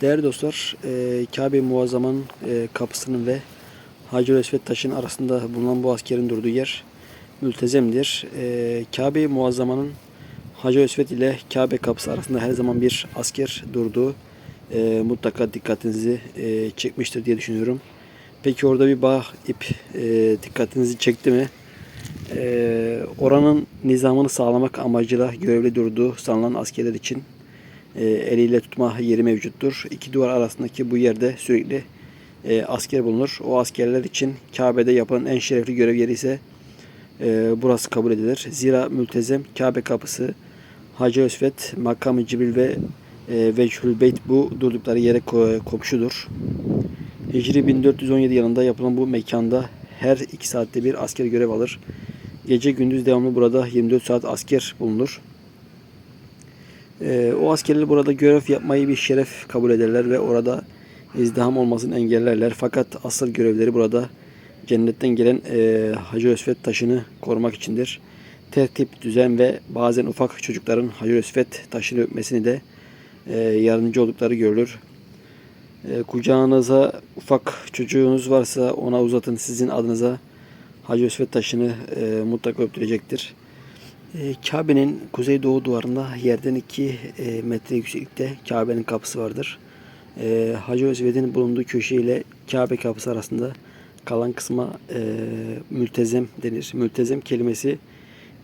Değerli dostlar, e, Kabe Muazzama'nın e, kapısının ve Hacer Esved taşının arasında bulunan bu askerin durduğu yer mültezemdir. E, Kabe Muazzama'nın Hacer Esved ile Kabe kapısı arasında her zaman bir asker durduğu e, mutlaka dikkatinizi e, çekmiştir diye düşünüyorum. Peki orada bir bağ ip e, dikkatinizi çekti mi? E, oranın nizamını sağlamak amacıyla görevli durduğu sanılan askerler için e, eliyle tutma yeri mevcuttur. İki duvar arasındaki bu yerde sürekli e, asker bulunur. O askerler için Kabe'de yapılan en şerefli görev yeri ise e, burası kabul edilir. Zira mültezem Kabe kapısı Hacı Ösvet, Makamı Cibril ve e, Beyt bu durdukları yere ko- komşudur. Hicri 1417 yılında yapılan bu mekanda her iki saatte bir asker görev alır. Gece gündüz devamlı burada 24 saat asker bulunur. Ee, o askerler burada görev yapmayı bir şeref kabul ederler ve orada izdiham olmasını engellerler. Fakat asıl görevleri burada cennetten gelen e, Hacı Ösvet taşını korumak içindir. Tertip, düzen ve bazen ufak çocukların Hacı Ösvet taşını öpmesini de e, yardımcı oldukları görülür. E, kucağınıza ufak çocuğunuz varsa ona uzatın sizin adınıza Hacı Ösvet taşını e, mutlaka öptürecektir. E, Kabe'nin kuzeydoğu duvarında yerden 2 e, metre yükseklikte Kabe'nin kapısı vardır. E, Hacı Özved'in bulunduğu köşe ile Kabe kapısı arasında kalan kısma e, mültezem denir. Mültezem kelimesi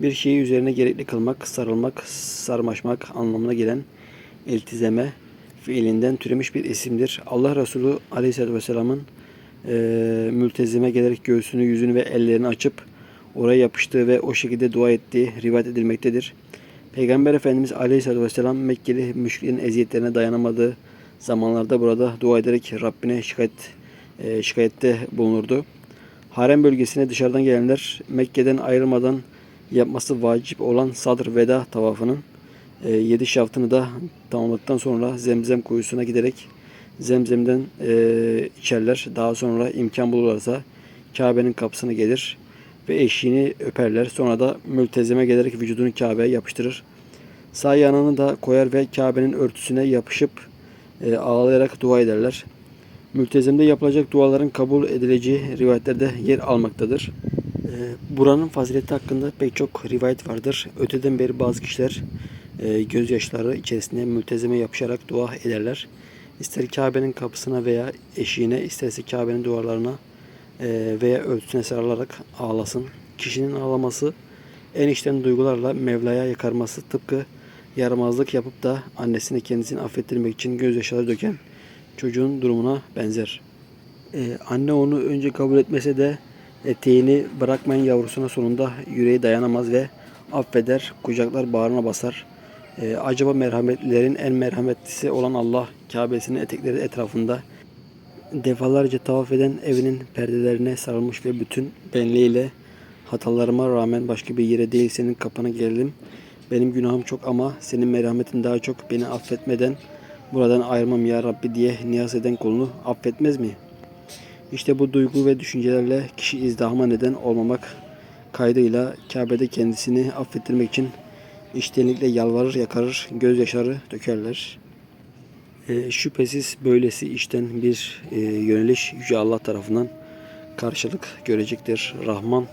bir şeyi üzerine gerekli kılmak, sarılmak, sarmaşmak anlamına gelen iltizeme fiilinden türemiş bir isimdir. Allah Resulü Aleyhisselatü Vesselam'ın e, mültezime gelerek göğsünü, yüzünü ve ellerini açıp oraya yapıştığı ve o şekilde dua ettiği rivayet edilmektedir. Peygamber Efendimiz Aleyhisselatü Vesselam Mekkeli müşriklerin eziyetlerine dayanamadığı zamanlarda burada dua ederek Rabbine şikayet, e, şikayette bulunurdu. Harem bölgesine dışarıdan gelenler Mekke'den ayrılmadan yapması vacip olan Sadr Veda tavafının 7 şaftını da tamamladıktan sonra Zemzem kuyusuna giderek Zemzem'den e, içerler. Daha sonra imkan bulurlarsa Kabe'nin kapısına gelir ve eşiğini öperler. Sonra da mültezeme gelerek vücudunu Kabe'ye yapıştırır. Sağ yanını da koyar ve Kabe'nin örtüsüne yapışıp e, ağlayarak dua ederler. Mültezemde yapılacak duaların kabul edileceği rivayetlerde yer almaktadır. E, buranın fazileti hakkında pek çok rivayet vardır. Öteden beri bazı kişiler e, gözyaşları içerisinde mültezeme yapışarak dua ederler. İster Kabe'nin kapısına veya eşiğine, isterse Kabe'nin duvarlarına veya örtüsüne sarılarak ağlasın. Kişinin ağlaması en içten duygularla Mevla'ya yakarması tıpkı yaramazlık yapıp da annesine kendisini affettirmek için gözyaşları döken çocuğun durumuna benzer. Ee, anne onu önce kabul etmese de eteğini bırakmayan yavrusuna sonunda yüreği dayanamaz ve affeder, kucaklar bağrına basar. Ee, acaba merhametlilerin en merhametlisi olan Allah Kabe'sinin etekleri etrafında defalarca tavaf eden evinin perdelerine sarılmış ve bütün benliğiyle hatalarıma rağmen başka bir yere değil senin kapına geldim. Benim günahım çok ama senin merhametin daha çok beni affetmeden buradan ayrılmam ya Rabbi diye niyaz eden kulunu affetmez mi? İşte bu duygu ve düşüncelerle kişi izdihama neden olmamak kaydıyla Kabe'de kendisini affettirmek için içtenlikle yalvarır, yakarır, gözyaşları dökerler. E, şüphesiz böylesi işten bir e, yöneliş Yüce Allah tarafından karşılık görecektir. Rahman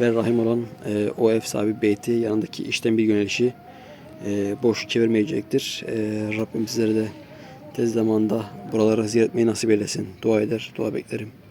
ve Rahim olan e, o ev sahibi beyti yanındaki işten bir yönelişi e, boş çevirmeyecektir. E, Rabbim sizlere de tez zamanda buraları ziyaret etmeyi nasip eylesin. Dua eder, dua beklerim.